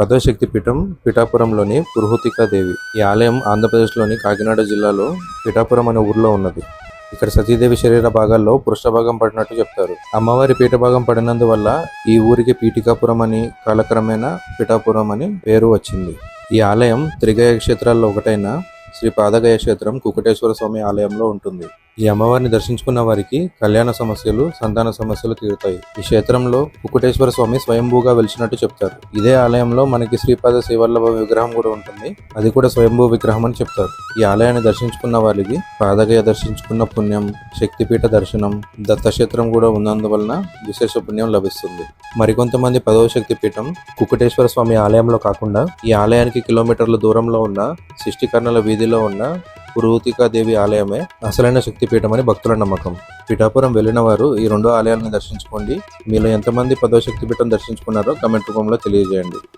పదవశక్తి శక్తిపీఠం పిఠాపురంలోని పురుహూతికాదేవి. ఈ ఆలయం ఆంధ్రప్రదేశ్లోని కాకినాడ జిల్లాలో పిఠాపురం అనే ఊర్లో ఉన్నది. ఇక్కడ సతీదేవి శరీర భాగాల్లో పురుష భాగం పడినట్టు చెప్తారు. అమ్మవారి పీఠ భాగం పడినందువల్ల ఈ ఊరికి పీఠికాపురం అని కాలక్రమేణా పిఠాపురం అని పేరు వచ్చింది. ఈ ఆలయం త్రిగయ క్షేత్రాల్లో ఒకటైన శ్రీ పాదగయ క్షేత్రం కుకటేశ్వర స్వామి ఆలయంలో ఉంటుంది. ఈ అమ్మవారిని దర్శించుకున్న వారికి కళ్యాణ సమస్యలు సంతాన సమస్యలు తీరుతాయి. ఈ క్షేత్రంలో కుకుటేశ్వర స్వామి స్వయంభూగా వెలిచినట్టు చెప్తారు. ఇదే ఆలయంలో మనకి శ్రీపాద శ్రీవల్లభ విగ్రహం కూడా ఉంటుంది. అది కూడా స్వయంభూ విగ్రహం అని చెప్తారు. ఈ ఆలయాన్ని దర్శించుకున్న వారికి పాదగయ దర్శించుకున్న పుణ్యం శక్తిపీఠ దర్శనం దత్తక్షేత్రం కూడా ఉన్నందువలన విశేష పుణ్యం లభిస్తుంది. మరికొంతమంది పదవ శక్తి పీఠం కుకుటేశ్వర స్వామి ఆలయంలో కాకుండా ఈ ఆలయానికి కిలోమీటర్ల దూరంలో ఉన్న శిష్టికర్ణల వీధిలో ఉన్న పురుహూతికాదేవి ఆలయమే అసలైన శక్తిపీఠం అని భక్తుల నమ్మకం. పిఠాపురం వెళ్ళిన వారు ఈ రెండు ఆలయాలను దర్శించుకోండి. మీలో ఎంతమంది పదో శక్తిపీఠం దర్శించుకున్నారో కమెంట్ రూపంలో తెలియజేయండి.